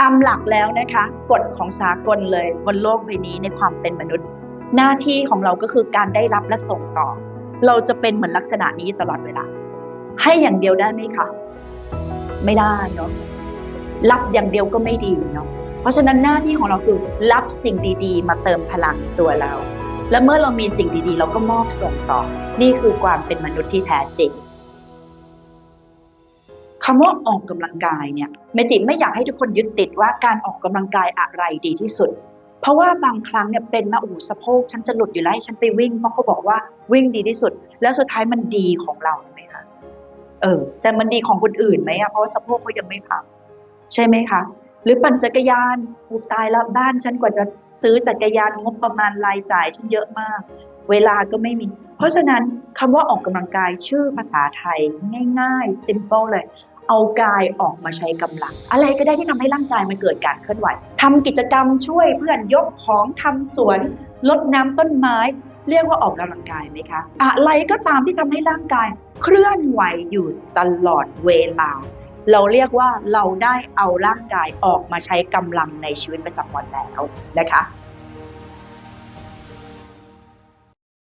ตามหลักแล้วนะคะกฎของสากลเลยบนโลกใบนี้ในความเป็นมนุษย์ หน้าที่ของเราก็คือการได้รับและส่งต่อ เราจะเป็นเหมือนลักษณะนี้ตลอดเวลา ให้อย่างเดียวได้ไหมคะไม่ได้เนาะรับอย่างเดียวก็ไม่ดีเนาะเพราะฉะนั้นหน้าที่ของเราคือรับสิ่งดีๆ มาเติมพลังตัวเรา และเมื่อเรามีสิ่งดีๆ เราก็มอบส่งต่อ นี่คือความเป็นมนุษย์ที่แท้จริง คำว่าออกกำลังกายเนี่ยเมจิไม่อยากให้ทุกคนยึดติดว่าการออกกำลังกายอะไรดีที่สุด เพราะว่าบางครั้งเนี่ยเป็นนะโอ้สะโพกฉันจะหลุดอยู่แล้วให้ฉันไปวิ่งเพราะเขาบอกว่าวิ่งดีที่สุด แล้วสุดท้ายมันดีของเราไหมคะเออ แต่มันดีของคนอื่นไหมอะเพราะว่าสะโพกเขายังไม่พังใช่ไหมคะ หรือปั่นจักรยานอุยตายแล้วบ้านฉันกว่าจะซื้อจักรยานงบประมาณรายจ่ายฉันเยอะมาก เวลาก็ไม่มี เพราะฉะนั้นคำว่าออกกำลังกายชื่อภาษาไทยง่าย ๆ simple เลย เอากายออกมาใช้กำลัง อะไรก็ได้ที่ทำให้ร่างกายมันเกิดการเคลื่อนไหวทำกิจกรรมช่วยเพื่อนยกของทำสวนลดน้ำต้นไม้ เรียกว่าออกกำลังกายไหมคะอะไรก็ตามที่ทำให้ร่างกายเคลื่อนไหวอยู่ตลอดเวลา เราเรียกว่าเราได้เอาร่างกายออกมาใช้กำลังในชีวิตประจำวันแล้วนะคะ